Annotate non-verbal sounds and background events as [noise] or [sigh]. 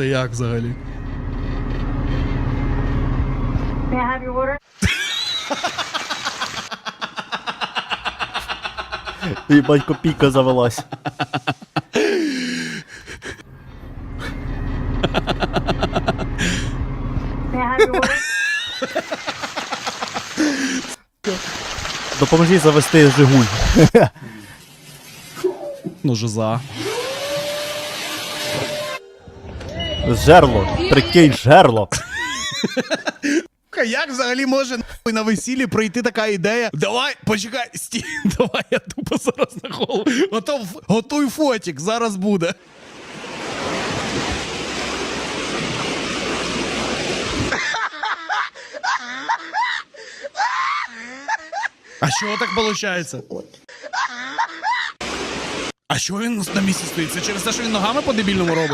Це як взагалі? May I have your? Їбать, копійка завелась. May I have your order? Допоможи завести Жигуль. Ну, жиза. Жерло. Прикинь, жерло. Як взагалі може нахуй, на весіллі прийти така ідея? Давай, почекай, стій, [laughs] давай я тупо зараз на голову. Готов, готуй фотик, зараз буде. А що так виходить? А що він на місці стоїть? Це через те, що він ногами по-дебільному робить?